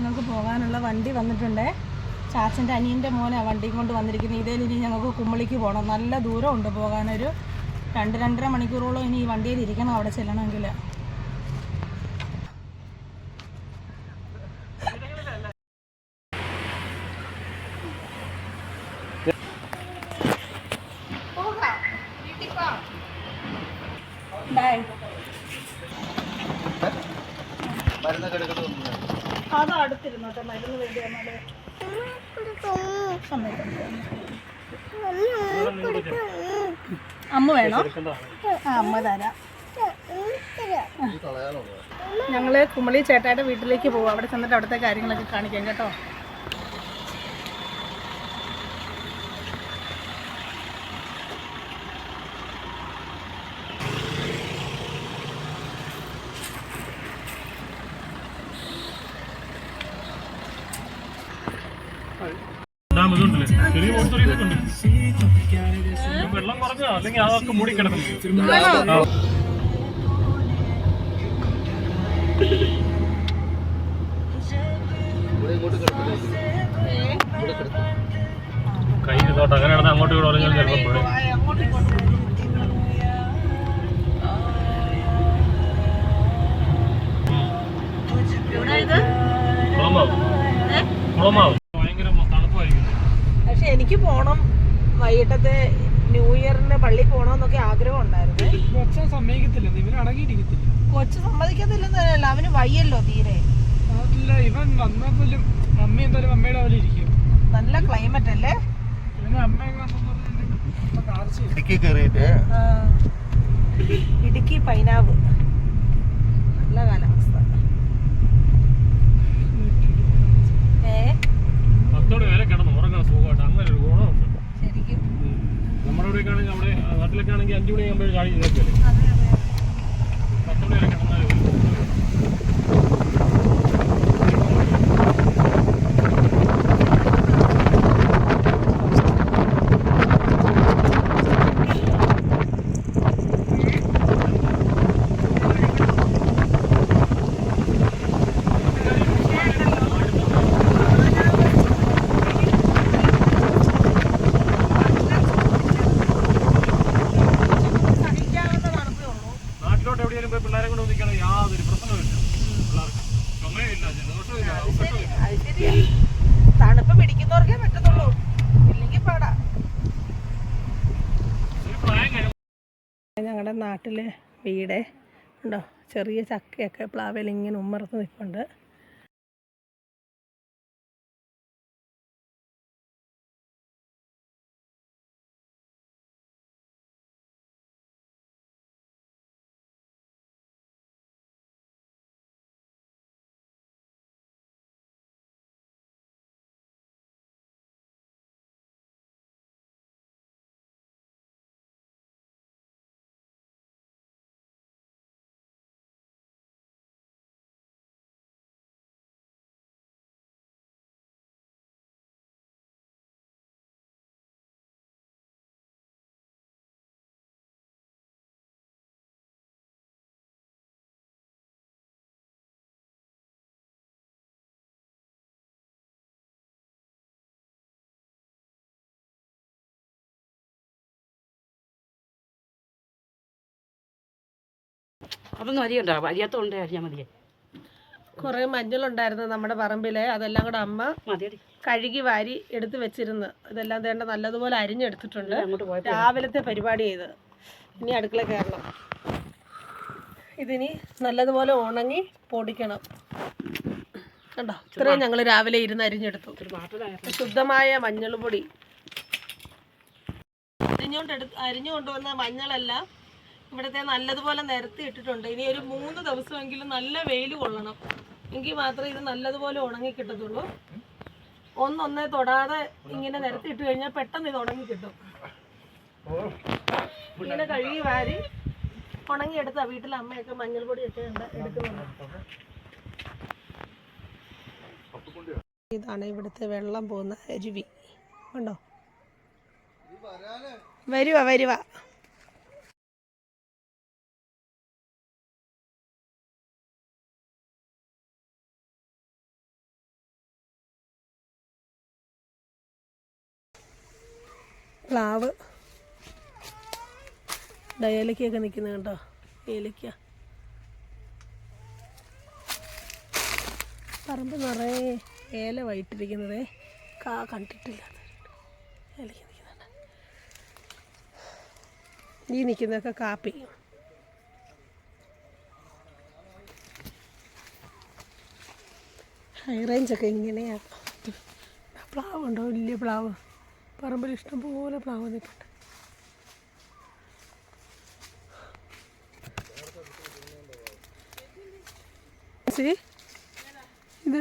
ഞങ്ങൾക്ക് പോകാനുള്ള വണ്ടി വന്നിട്ടുണ്ട്. ചാച്ചന്റെ അനിയന്റെ മോനെ വണ്ടി കൊണ്ട് വന്നിരിക്കുന്നത്. ഇതേ ഇനി ഞങ്ങൾക്ക് കുമ്മളിക്ക് പോകണം. നല്ല ദൂരമുണ്ട് പോകാനൊരു രണ്ട് രണ്ടര മണിക്കൂറോളം ഇനി ഈ വണ്ടിയിൽ ഇരിക്കണം അവിടെ ചെല്ലണമെങ്കിൽ. ബൈ മരുന്നൊക്കെ എടുക്കുന്നത് അത് അടുത്തിരുന്നോട്ടെ മരുന്ന് വേണ്ടി വന്നാൽ. അമ്മ വേണോ? ആ അമ്മ തരാം. ഞങ്ങൾ കുമളി ചേട്ടായുടെ വീട്ടിലേക്ക് പോവാം. അവിടെ ചെന്നിട്ട് അവിടുത്തെ കാര്യങ്ങളൊക്കെ കാണിക്കാം കേട്ടോ. അല്ലെങ്കിൽ അതൊക്കെ കൈ അങ്ങനെ നടന്ന് അങ്ങോട്ട് ഇവിടെ പറഞ്ഞാൽ ചിലപ്പോൾ വീഴും. കുളമാവും. കുളമാവും. ഭയങ്കര തണുപ്പായിരിക്കും. പക്ഷെ എനിക്ക് പോണം വൈകിട്ടത്തെ ന്യൂ ഇയറിന് പള്ളി പോണോന്നൊക്കെ ആഗ്രഹം ഉണ്ടായിരുന്നു കൊച്ചൻ സമ്മതിക്കത്തില്ല. ഇവൻ അടങ്ങിയിരിക്കത്തില്ല. കൊച്ചു സമ്മതിക്കത്തില്ലെന്നല്ല അവന് വയ്യല്ലോ തീരെ. ഇവൻ വന്നാൽ പോലും അമ്മ എന്തായാലും അമ്മയുടെ പോലെ ഇരിക്കും. നല്ല ക്ലൈമറ്റ് അല്ലേ? ഇവന് അമ്മ ഇടുക്കി കയറിയിട്ട്. ഇടുക്കി പൈനാവ്. തണുപ്പ് പിടിക്കുന്നവർക്കേ പറ്റത്തുള്ളൂ. ഇല്ലെങ്കിൽ പാടാ. ഞങ്ങളുടെ നാട്ടിലെ വീട് ഉണ്ടോ? ചെറിയ ചക്കയൊക്കെ പ്ലാവിൽ ഇങ്ങനെ ഉമ്മറത്ത് നിൽപ്പുണ്ട് അതൊന്നും അരിയണ്ട? അരിയാത്തോണ്ട് അരിഞ്ഞാൽ മതിയേ. കുറേ മഞ്ഞളുണ്ടായിരുന്നു നമ്മുടെ പറമ്പിലെ. അതെല്ലാം കൂടെ അമ്മ കഴുകി വാരി എടുത്ത് വെച്ചിരുന്നു. ഇതെല്ലാം തേണ്ട നല്ലതുപോലെ അരിഞ്ഞെടുത്തിട്ടുണ്ട്. രാവിലത്തെ പരിപാടി ചെയ്ത് ഇനി അടുക്കള കയറണം. ഇതിനി നല്ലതുപോലെ ഉണങ്ങി പൊടിക്കണം. കണ്ടോ? ഇത്രയും ഞങ്ങൾ രാവിലെ ഇരുന്ന് അരിഞ്ഞെടുത്തു. ശുദ്ധമായ മഞ്ഞൾ പൊടി അരിഞ്ഞുകൊണ്ട് അരിഞ്ഞുകൊണ്ടുവന്ന അരിഞ്ഞു കൊണ്ടുവന്ന മഞ്ഞളെല്ലാം ഇവിടുത്തെ നല്ലതുപോലെ നിരത്തി ഇട്ടിട്ടുണ്ട്. ഇനി ഒരു മൂന്ന് ദിവസമെങ്കിലും നല്ല വെയിൽ കൊള്ളണം. എങ്കിൽ മാത്രമേ ഇത് നല്ലതുപോലെ ഉണങ്ങി കിട്ടത്തുള്ളൂ. ഒന്നൊന്നേ തൊടാതെ ഇങ്ങനെ നിരത്തി ഇട്ട് കഴിഞ്ഞാൽ പെട്ടെന്ന് ഇത് ഉണങ്ങി കിട്ടും. ഇങ്ങനെ കഴുകി വാരി ഉണങ്ങി എടുത്താ വീട്ടിലെ അമ്മയൊക്കെ മഞ്ഞൾ പൊടിയൊക്കെ ഉണ്ട് എടുക്കുന്നുണ്ട്. ഇതാണ് ഇവിടുത്തെ വെള്ളം പോകുന്ന അരുവി. കണ്ടോ? വരുവാ വരുക പ്ലാവ്. ഏലക്കയൊക്കെ നിൽക്കുന്നത് കേട്ടോ ഏലക്ക. പറമ്പ് നിറയെ ഏല വൈട്ടിരിക്കുന്നത് കാ കണ്ടിട്ടില്ല. ഏലക്ക നിൽക്കുന്നുണ്ട്. ഈ നിൽക്കുന്നതൊക്കെ കാപ്പി. ഹൈ റേഞ്ചൊക്കെ ഇങ്ങനെയാണ് പ്ലാവ് ഉണ്ടോ വലിയ പ്ലാവ്. പറമ്പിൽ ഇഷ്ടംപോലെ പ്ലാവ് നിൽപ്പുണ്ട് ഇത്?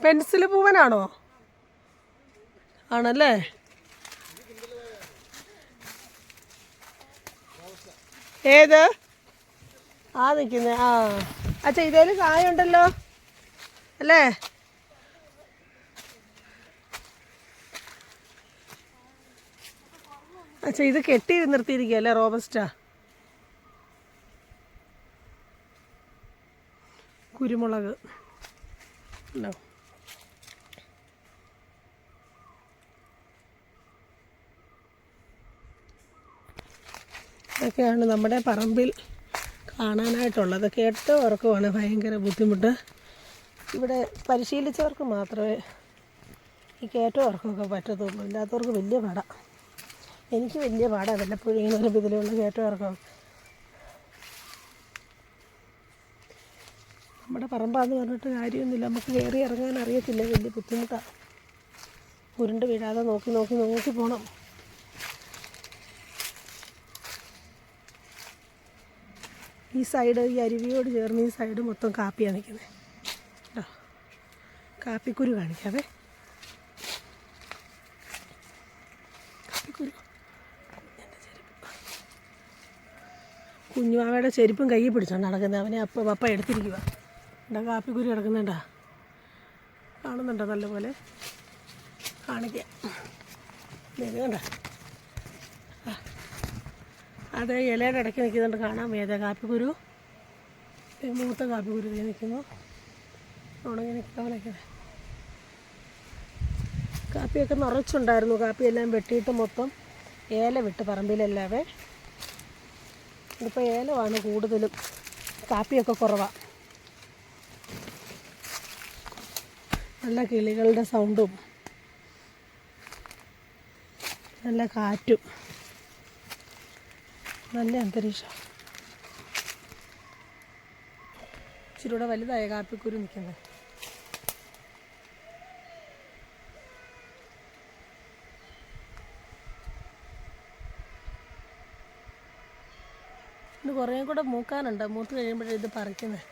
പെൻസിൽ പൂവനാണോ? ആണല്ലേ? ഏത്? ആ നിൽക്കുന്നേ. ആ. അച്ഛാ ഇതേലും കായുണ്ടല്ലോ? അല്ലേ? അച്ഛാ ഇത് കെട്ടി നിർത്തിയിരിക്കുകയല്ലേ റോബസ്റ്റാ? കുരുമുളക്. ഉണ്ടോ ഇതൊക്കെയാണ് നമ്മുടെ പറമ്പിൽ കാണാനായിട്ടുള്ളത്. കേട്ടവർക്കുമാണ് ഭയങ്കര ബുദ്ധിമുട്ട്. ഇവിടെ പരിശീലിച്ചവർക്ക് മാത്രമേ ഈ കേട്ടവർക്കൊക്കെ പറ്റത്തുള്ളൂ. ഇല്ലാത്തവർക്ക് വലിയ പാടാണ് എനിക്ക് വലിയ പാടാണ് വല്ലപ്പോഴും ഇങ്ങനെ ഒരു ഇതിലുള്ള കയറ്റവർക്കും നമ്മുടെ പറമ്പാന്ന് പറഞ്ഞിട്ട് കാര്യമൊന്നുമില്ല. നമുക്ക് കയറി ഇറങ്ങാൻ അറിയത്തില്ല. വലിയ ബുദ്ധിമുട്ടാണ് ഉരുണ്ട് വീഴാതെ നോക്കി നോക്കി നോക്കി പോകണം ഈ സൈഡ് ഈ അരുവിയോട് ചേർന്ന് ഈ സൈഡ് മൊത്തം കാപ്പിയാണ് നിൽക്കുന്നത് കേട്ടോ കാപ്പിക്കുരു കാണിക്കാവേ കാപ്പിക്കുരു എന്റെ ചെരുപ്പ് കുഞ്ഞുമാവയുടെ ചെരുപ്പും കൈ പിടിച്ചാണ് നടക്കുന്നത് അവനെ അപ്പം പപ്പ എടുത്തിരിക്കുക എന്താ കാപ്പിക്കുരു കിടക്കുന്നുണ്ടാ? കാണുന്നുണ്ടോ നല്ലപോലെ? കാണിക്കാം. ഇത് കണ്ട? അത് ഇലയുടെ ഇടയ്ക്ക് നിൽക്കുന്നുണ്ട്. കാണാം മേത കാപ്പിക്കുരു മൂത്ത കാപ്പിക്കുരു ദേ നിൽക്കുന്നു. ഉണങ്ങി നിൽക്കുന്നവനൊക്കെ കാപ്പിയൊക്കെ നിറച്ചുണ്ടായിരുന്നു. കാപ്പിയെല്ലാം വെട്ടിയിട്ട് മൊത്തം ഏല വിട്ട് പറമ്പിലെല്ലാവേ ഇതിപ്പോൾ ഏലമാണ് കൂടുതലും. കാപ്പിയൊക്കെ കുറവാണ് നല്ല കിളികളുടെ സൗണ്ടും നല്ല കാറ്റും. നല്ല അന്തരീക്ഷം. ഇച്ചിരി കൂടെ വലുതായ കാപ്പിക്കുരു നിൽക്കുന്നത് കുറേ കൂടെ മൂക്കാനുണ്ട്. മൂത്ത് കഴിയുമ്പോഴേ ഇത് പറിക്കുന്നത്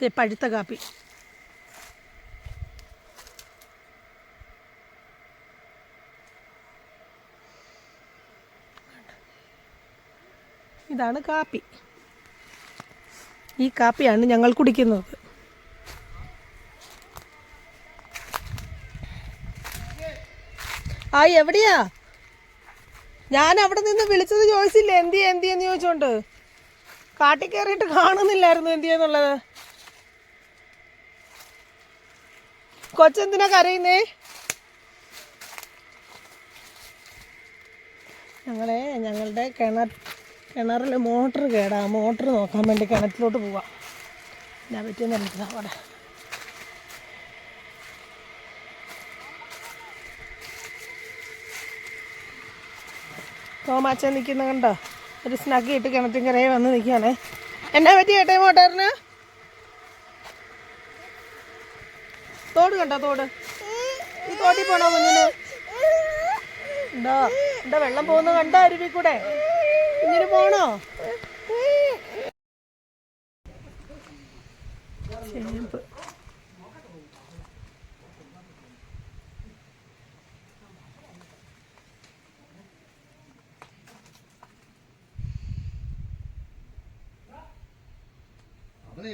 ദേ പഴുത്ത കാപ്പി. ഇതാണ് കാപ്പി. ഈ കാപ്പിയാണ് ഞങ്ങൾ കുടിക്കുന്നത്. ആ എവിടെയാ? ഞാൻ അവിടെ നിന്ന് വിളിച്ചത് ചോദിച്ചില്ലേ എന്തിയെ എന്തിയെന്ന് ചോദിച്ചോണ്ട്. കാട്ടി കയറിയിട്ട് കാണുന്നില്ലായിരുന്നു എന്തിയെന്നുള്ളത് കൊച്ചെന്തിനാ കരയുന്നേ? ഞങ്ങളെ ഞങ്ങളുടെ കിണർ കിണറിൽ മോട്ടർ കേടാ മോട്ടർ നോക്കാൻ വേണ്ടി കിണറ്റിലോട്ട് പോവാം. ഞാൻ പറ്റിയെന്ന് അറിയില്ല അവിടെ. തോമാച്ചൻ നിൽക്കുന്ന കണ്ടോ? ഒരു സ്നഗ് ഇട്ട് കിണറ്റിൻകരയെ വന്ന് നിൽക്കുകയാണേ. എന്നാ പറ്റി ഏട്ടേ മോട്ടറിന്? തോട് കണ്ടോ തോട്? ഈ തോട്ടിൽ പോണോ കുഞ്ഞിന്? എന്താ വെള്ളം പോകുന്ന കണ്ടോ അരുവി കൂടെ? കുഞ്ഞിന് പോണോ? ചേമ്പ്.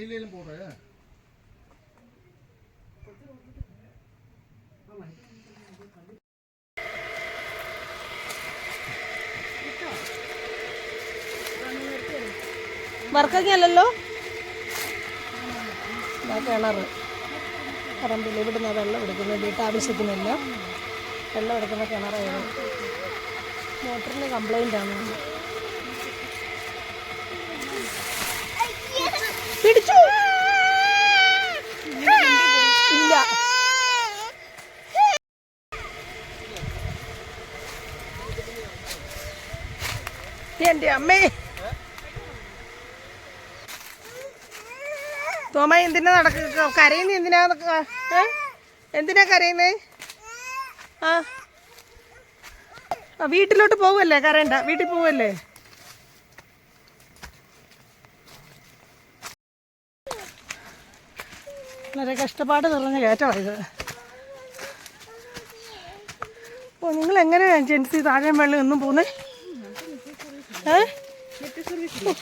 അവനെ എയിലേലും പോട്ടെ അല്ലല്ലോ കിണറ്. പറമ്പിൽ ഇവിടുന്ന് വെള്ളം എടുക്കുന്നത് വീട്ടാവശ്യത്തിനെല്ലാം വെള്ളം എടുക്കുന്ന കിണറായിരുന്നു മോട്ടറിന് കംപ്ലൈന്റ് ആണ്. പിടിച്ചു. എന്റെ അമ്മേ. തോമ എന്തിനാ നടക്ക കരയുന്ന എന്തിനാ ഏ? എന്തിനാ കരയുന്നേ? ആ വീട്ടിലോട്ട് പോവല്ലേ? കരയണ്ട. വീട്ടിൽ പോവല്ലേ? വളരെ കഷ്ടപ്പാട് നിറഞ്ഞ കയറ്റമാണ് ഇത്. നിങ്ങൾ എങ്ങനെയാ ജെൻസി താഴെ വെള്ളം ഒന്നും പോകുന്നേ?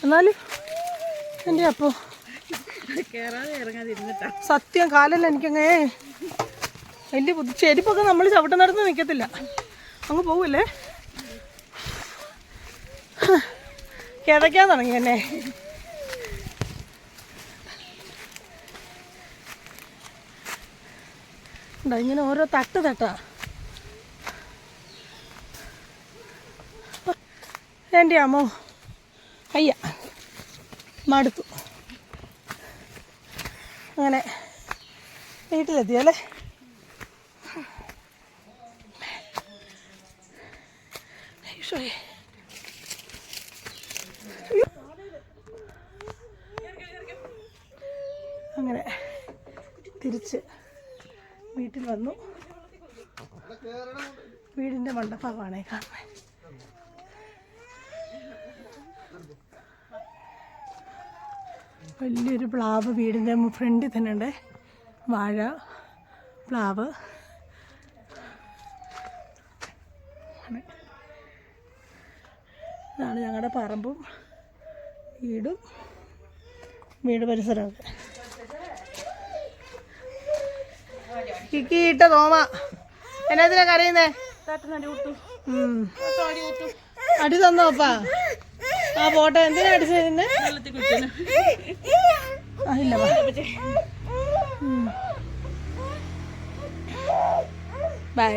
എന്നാലും എന്റെ അപ്പോ. സത്യം കാലല്ല എനിക്കങ്ങേ. വലിയ ബുദ്ധി ചെരുപ്പൊക്കെ നമ്മൾ ചവിട്ടുന്നിടത്ത് നിൽക്കത്തില്ല അങ്ങ് പോവില്ലേ? കിതയ്ക്കാൻ തുടങ്ങി എന്നെ. ഉണ്ടോ ഇങ്ങനെ ഓരോ തട്ട് തട്ടാ. അമ്മോ അയ്യ മടുത്തു. അങ്ങനെ വീട്ടിലെത്തിയല്ലേ. അങ്ങനെ തിരിച്ച് വീട്ടിൽ വന്നു. വീടിന്റെ മണ്ടഭാഗമാണ് കാണാൻ വലിയൊരു പ്ലാവ് വീടിന്റെ ഫ്രണ്ടിൽ തന്നെ ഉണ്ട് വാഴ പ്ലാവ്. ഇതാണ് ഞങ്ങളുടെ പറമ്പും വീടും വീട് പരിസരമൊക്കെ കിക്കി ഇട്ട തോമ. എന്നാ കരയുന്നേ. അടി തന്നോ അപ്പാ? ആ പോട്ടെ എന്തിനാ അടിച്ചത് നിന്നെ? ഇല്ല. ബൈ